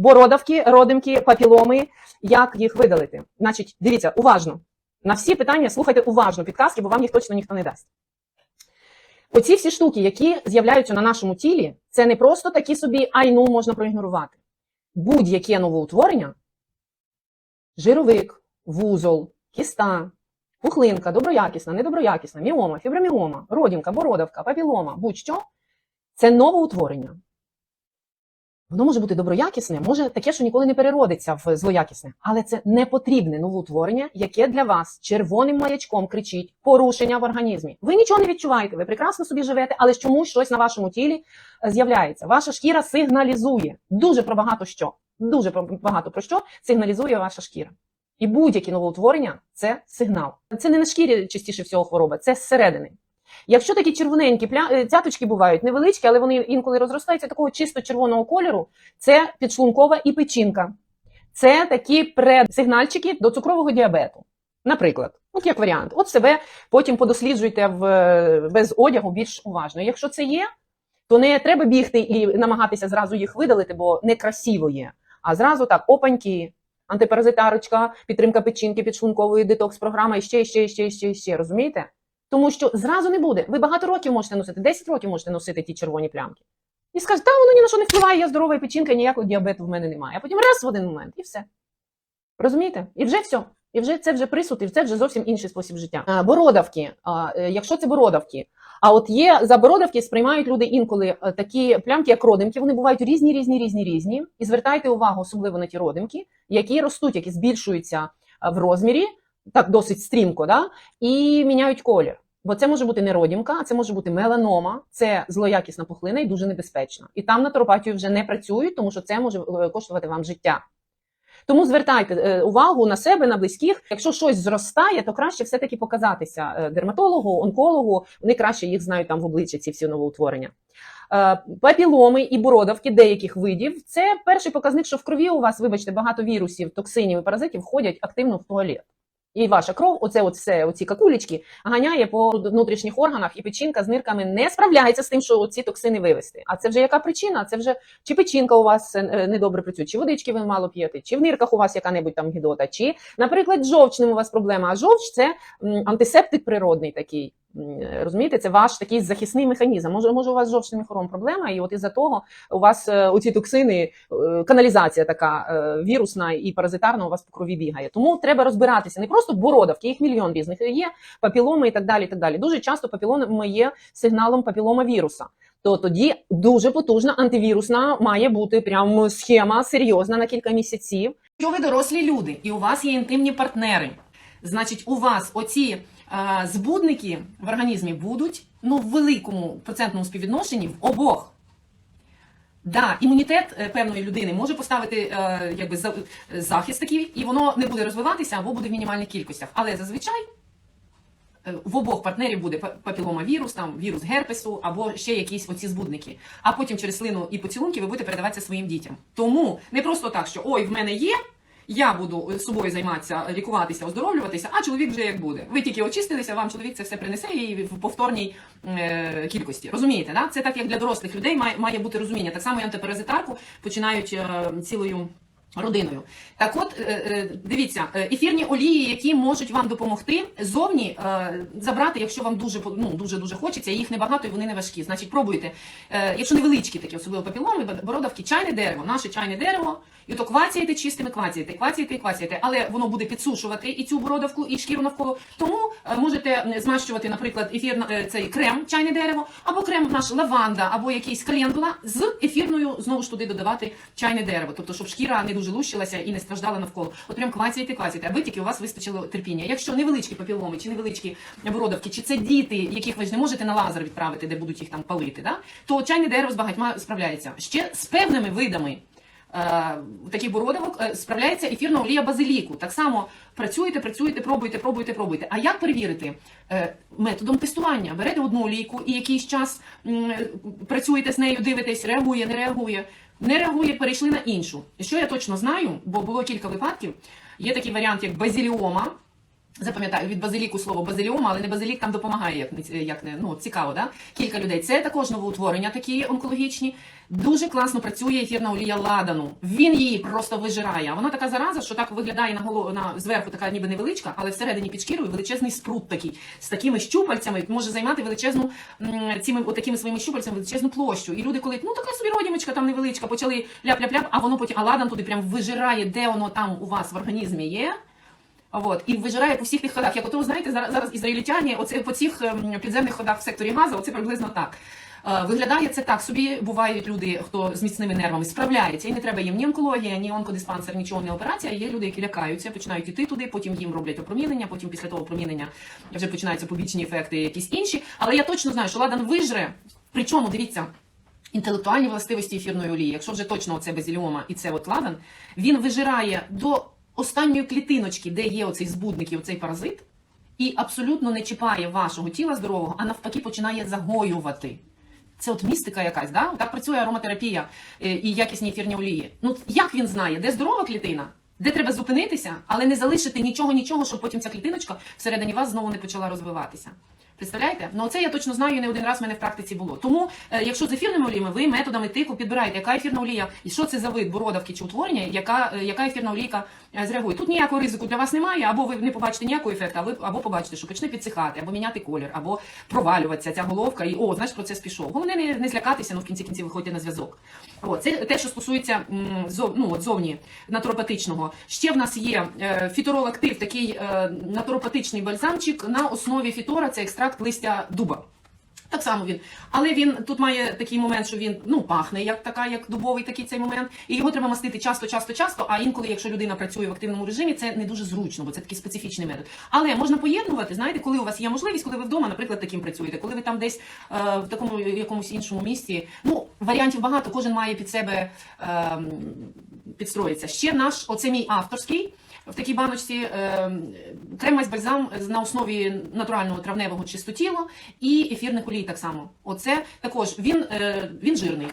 бородавки, родимки, папіломи, як їх видалити. Значить, дивіться, уважно. На всі питання слухайте уважно підказки, бо вам їх точно ніхто не дасть. Оці всі штуки, які з'являються на нашому тілі, це не просто такі собі ай ну можна проігнорувати. Будь-яке новоутворення, жировик, вузол, кіста, пухлинка, доброякісна, недоброякісна, міома, фіброміома, родімка, бородавка, папілома, будь-що це новоутворення. Воно може бути доброякісне, може таке, що ніколи не переродиться в злоякісне, але це не потрібне новоутворення, яке для вас червоним маячком кричить порушення в організмі. Ви нічого не відчуваєте, ви прекрасно собі живете, але чомусь щось на вашому тілі е, з'являється. Ваша шкіра сигналізує дуже про багато що. Дуже багато про що сигналізує ваша шкіра. І будь-які новоутворення це сигнал. Це не на шкірі частіше всього хвороба, це зсередини. Якщо такі червоненькі пля... е, цяточки бувають невеличкі, але вони інколи розростаються такого чисто червоного кольору, це підшлункова і печінка. Це такі предсигнальчики до цукрового діабету. Наприклад, от як варіант, от себе потім подосліджуйте в, е, без одягу більш уважно. Якщо це є, то не треба бігти і намагатися зразу їх видалити, бо некрасиво є. А зразу так, опаньки, антипаразитарочка, підтримка печінки, підшлункової детокс-програма і ще, і ще, і ще, і ще, і ще. Розумієте? Тому що зразу не буде. Ви багато років можете носити, 10 років можете носити ті червоні плямки. І скажете, та воно ні на що не впливає, я здорова печінка, ніякого діабету в мене немає. А потім раз в один момент, і все. Розумієте? І вже все. І вже це вже присуд, і це вже зовсім інший спосіб життя. Бородавки, е, якщо це бородавки, а от є за бородавки сприймають люди інколи е, такі плямки, як родимки. Вони бувають різні, різні, різні, різні. І звертайте увагу особливо на ті родимки, які ростуть, які збільшуються е, в розмірі, так досить стрімко, да? і міняють колір. Бо це може бути не родімка, а це може бути меланома, це злоякісна пухлина і дуже небезпечна. І там натуропатію вже не працюють, тому що це може е, коштувати вам життя. Тому звертайте е, увагу на себе, на близьких. Якщо щось зростає, то краще все-таки показатися е, дерматологу, онкологу. Вони краще їх знають там в обличчя ці всі новоутворення. Папіломи і бородавки деяких видів це перший показник, що в крові у вас, вибачте, багато вірусів, токсинів і паразитів входять активно в туалет. І ваша кров, оце от все, оці какулечки, ганяє по внутрішніх органах, і печінка з нирками не справляється з тим, що ці токсини вивести. А це вже яка причина? Це вже чи печінка у вас е, недобре працює, чи водички ви мало п'єте, чи в нирках у вас яка-небудь там гідота, чи, наприклад, жовчним у вас проблема. А жовч це антисептик природний такий. Розумієте, це ваш такий захисний механізм. Може, може, у вас з жовчним міхором проблема, і от із-за того у вас е, оці токсини, е, каналізація така е, вірусна і паразитарна у вас по крові бігає. Тому треба розбиратися не просто бородавки, їх мільйон різних є, папіломи і так далі. І так далі. Дуже часто папіломи є сигналом папілома віруса. То тоді дуже потужна антивірусна має бути прям схема серйозна на кілька місяців. Якщо ви дорослі люди і у вас є інтимні партнери, значить у вас оці збудники в організмі будуть ну в великому процентному співвідношенні в обох. Да, імунітет е, певної людини може поставити е, якби захист такий, і воно не буде розвиватися або буде в мінімальних кількостях. Але зазвичай е, в обох партнерів буде па- папіломавірус, там вірус герпесу або ще якісь оці збудники. А потім через слину і поцілунки ви будете передаватися своїм дітям. Тому не просто так, що ой, в мене є. Я буду собою займатися, лікуватися, оздоровлюватися, а чоловік вже як буде. Ви тільки очистилися, вам чоловік це все принесе і в повторній е, кількості. Розумієте, да? Це так як для дорослих людей має, має бути розуміння. Так само я антиперезитарку починають е, цілою. Родиною. Так от, е, е, дивіться, е, ефірні олії, які можуть вам допомогти зовні забрати, якщо вам дуже ну, дуже дуже хочеться, їх небагато і вони не важкі. Значить, пробуйте. Якщо невеличкі такі, особливо папіломи, бородавки, чайне дерево, наше чайне дерево, і то квацієте чистими квацієте, квацієте і квацієте, але воно буде підсушувати і цю бородавку, і шкіру навколо. Тому можете змащувати, наприклад, ефір цей крем, чайне дерево, або крем наш лаванда, або якийсь календула з ефірною знову ж туди додавати чайне дерево, тобто щоб шкіра не дуже лущилася і не страждала навколо. От прям квацієте, квацієте, аби тільки у вас вистачило терпіння. Якщо невеличкі папіломи чи невеличкі бородавки, чи це діти, яких ви ж не можете на лазер відправити, де будуть їх там палити, да? то чайне дерево з багатьма справляється. Ще з певними видами. е, Таких бородавок е, справляється ефірна олія базиліку. Так само працюєте, працюєте, пробуйте, пробуйте, пробуйте. А як перевірити? Е, Методом тестування. Берете одну олійку і якийсь час працюєте з нею, дивитесь, реагує, не реагує. Не реагує, перейшли на іншу. Що я точно знаю, бо було кілька випадків. Є такий варіант, як базіліома. Запам'ятаю від базиліку слово базиліум, але не базилік там допомагає, як як не ну цікаво, да? Кілька людей. Це також новоутворення, такі онкологічні. Дуже класно працює ефірна олія ладану. Він її просто вижирає. Вона така зараза, що так виглядає на голову на зверху, така ніби невеличка, але всередині під шкірою величезний спрут такий з такими щупальцями може займати величезну цими отакими своїми щупальцями величезну площу. І люди, коли ну така собі родімочка там невеличка, почали ляп-ляп-ляп, а воно потім а ладан туди прям вижирає, де воно там у вас в організмі є. От, і вижирає по всіх тих ходах. Як ото, знаєте, зараз, зараз ізраїльтяні оце по цих ем, підземних ходах в секторі Газа, оце приблизно так. Е, Виглядає це так. Собі бувають люди, хто з міцними нервами справляється, і не треба їм ні онкологія, ні онкодиспансер, нічого не операція. Є люди, які лякаються, починають іти туди, потім їм роблять опромінення, потім після того опромінення вже починаються побічні ефекти, якісь інші. Але я точно знаю, що ладан вижре. Причому дивіться. Інтелектуальні властивості ефірної олії, якщо вже точно оце безіліома і це от ладан, він вижирає до останньої клітиночки, де є оцей збудник і оцей паразит, і абсолютно не чіпає вашого тіла здорового, а навпаки починає загоювати. Це от містика якась, да? так працює ароматерапія е, і якісні ефірні олії. Ну як він знає, де здорова клітина, де треба зупинитися, але не залишити нічого, нічого, щоб потім ця клітиночка всередині вас знову не почала розвиватися. Представляєте? Ну це я точно знаю, і не один раз в мене в практиці було. Тому, е, якщо з ефірними оліями, ви методами тику підбираєте, яка ефірна олія і що це за вид бородавки чи утворення, яка, е, яка ефірна олійка е, зреагує. Тут ніякого ризику для вас немає, або ви не побачите ніякого ефекту, а ви або побачите, що почне підсихати, або міняти колір, або провалюватися ця головка, і о, знаєш, процес пішов. Головне не, не злякатися, ну в кінці кінці виходьте на зв'язок. Це те, що стосується зов, ну, от зовні натуропатичного. Ще в нас є е, фіторол такий натуропатичний бальзамчик на основі фітора, це екстракт листя дуба. Так само він. Але він тут має такий момент, що він ну пахне як така, як дубовий такий цей момент. І його треба мастити часто, часто, часто. А інколи, якщо людина працює в активному режимі, це не дуже зручно, бо це такий специфічний метод. Але можна поєднувати, знаєте, коли у вас є можливість, коли ви вдома, наприклад, таким працюєте, коли ви там десь е, в такому якомусь іншому місці. Ну, варіантів багато, кожен має під себе е, підстроїтися. Ще наш, оце мій авторський. В такій баночці е, кремась бальзам на основі натурального травневого чистотілу і ефірних олій так само. Оце також він, е, він жирний.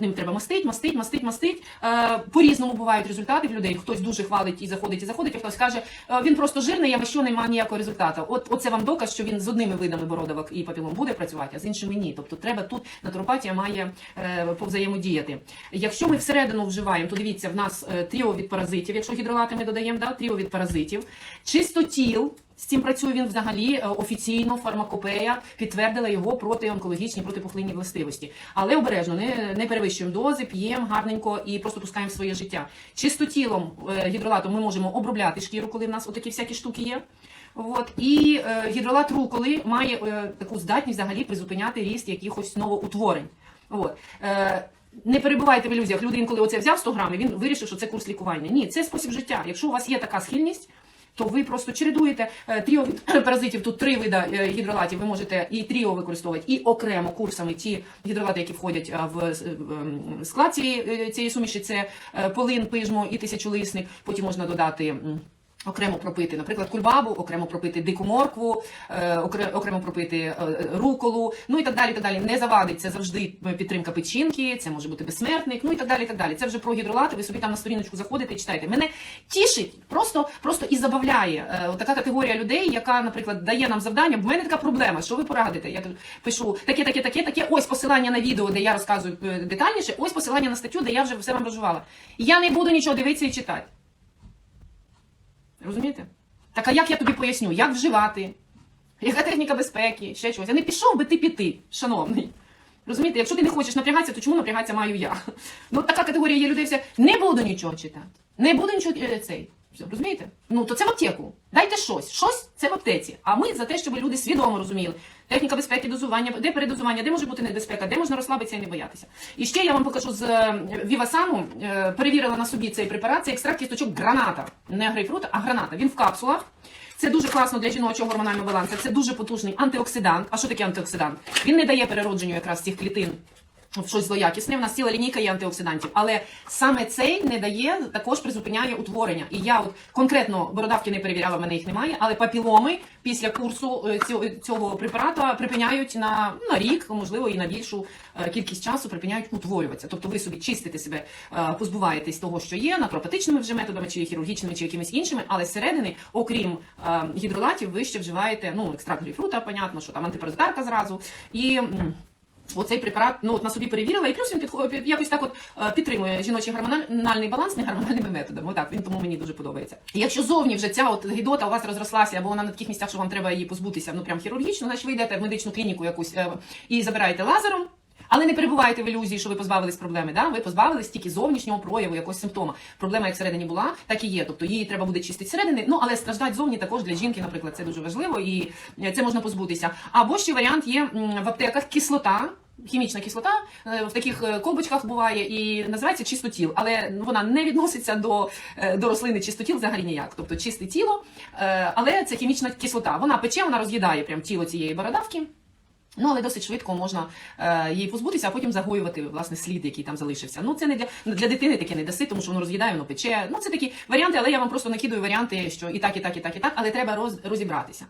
Ним треба мастить, мастить, мастить, мастить. Е, по-різному бувають результати в людей. Хтось дуже хвалить і заходить, і заходить, а хтось каже, е, він просто жирний, я що немає ніякого результату. От оце вам доказ, що він з одними видами бородавок і папілом буде працювати, а з іншими ні. Тобто треба тут натуропатія має е, повзаємодіяти. Якщо ми всередину вживаємо, то дивіться, в нас тріо від паразитів, якщо гідролати ми додаємо, да, тріо від паразитів, чистотіл. З цим працює він взагалі е, офіційно. Фармакопея підтвердила його протионкологічні, протипухлинні властивості. Але обережно не, не перевищуємо дози, п'ємо гарненько і просто пускаємо своє життя. Чистотілом е, гідролатом ми можемо обробляти шкіру, коли в нас отакі всякі штуки є. От і е, гідролат руколи має е, таку здатність взагалі призупиняти ріст якихось новоутворень. От. Е, не перебувайте в ілюзіях. Люди інколи оце взяв 100 грамів, він вирішив, що це курс лікування. Ні, це спосіб життя. Якщо у вас є така схильність, то ви просто чередуєте е, тріо від паразитів. Тут три вида е, гідролатів. Ви можете і тріо використовувати, і окремо курсами ті гідролати, які входять е, в ем, склад цієї, цієї суміші. Це полин, пижмо і тисячолисник. Потім можна додати. Окремо пропити, наприклад, кульбабу, окремо пропити дику моркву, е, окре- окремо пропити е, е, руколу, ну і так далі. так далі. Не завадить це завжди підтримка печінки, це може бути безсмертник, ну і так далі. так далі. Це вже про гідролати. Ви собі там на сторіночку заходите і читаєте. Мене тішить, просто просто і забавляє е, така категорія людей, яка, наприклад, дає нам завдання. В мене така проблема. Що ви порадите? Я пишу таке, таке, таке, таке. Ось посилання на відео, де я розказую е, детальніше. Ось посилання на статтю, де я вже все вам розжувала. Я не буду нічого дивитися і читати. Розумієте? Так а як я тобі поясню, як вживати? Яка техніка безпеки, ще чогось. Я не пішов би ти піти, шановний. Розумієте, якщо ти не хочеш напрягатися, то чому напрягатися маю я? Ну така категорія є людей, все, не буду нічого читати. Не буду нічого е, цей. Розумієте? Ну то це в аптеку. Дайте щось. Щось це в аптеці. А ми за те, щоб люди свідомо розуміли. Техніка безпеки, дозування, де передозування, де може бути небезпека, де можна розслабитися і не боятися. І ще я вам покажу з е, Вівасану, е, перевірила на собі цей препарат, це екстракт кісточок граната. Не грейпфрута, а граната. Він в капсулах. Це дуже класно для жіночого гормонального балансу. Це дуже потужний антиоксидант. А що таке антиоксидант? Він не дає переродженню якраз цих клітин в щось злоякісне. У нас ціла лінійка є антиоксидантів, але саме цей не дає, також призупиняє утворення. І я от конкретно бородавки не перевіряла, в мене їх немає, але папіломи після курсу е, цього, цього препарата припиняють на, на рік, можливо, і на більшу е, кількість часу припиняють утворюватися. Тобто ви собі чистите себе, е, позбуваєтесь того, що є, натуропатичними вже методами, чи хірургічними, чи якимись іншими, але зсередини, окрім е, гідролатів, ви ще вживаєте ну, екстракт грейпфрута, понятно, що там антипаразитарка зразу. І Оцей препарат ну от на собі перевірила, і плюс він підходить якось так от е, підтримує жіночий гормональний баланс не гормональними методами. Отак він тому мені дуже подобається. І якщо зовні вже ця от гідота у вас розрослася, або вона на таких місцях, що вам треба її позбутися, ну прям хірургічно, значить ви йдете в медичну клініку якусь е, і забираєте лазером. Але не перебуваєте в ілюзії, що ви позбавились проблеми. Да? Ви позбавились тільки зовнішнього прояву, якогось симптома. Проблема як всередині була, так і є. Тобто її треба буде чистити зсередини. Ну але страждать зовні також для жінки, наприклад, це дуже важливо, і е, це можна позбутися. Або ще варіант є в аптеках кислота. Хімічна кислота е, в таких е, колбочках буває і називається чистотіл, але вона не відноситься до, е, до рослини чистотіл взагалі ніяк. Тобто чисте тіло, але це хімічна кислота. Вона пече, вона роз'їдає прям тіло цієї бородавки. Ну, але досить швидко можна е, її позбутися, а потім загоювати власне слід, який там залишився. Ну, це не для, для дитини таке не даси, тому що воно роз'їдає, воно пече. Ну, це такі варіанти, але я вам просто накидую варіанти, що і так, і так, і так, і так, але треба роз, розібратися.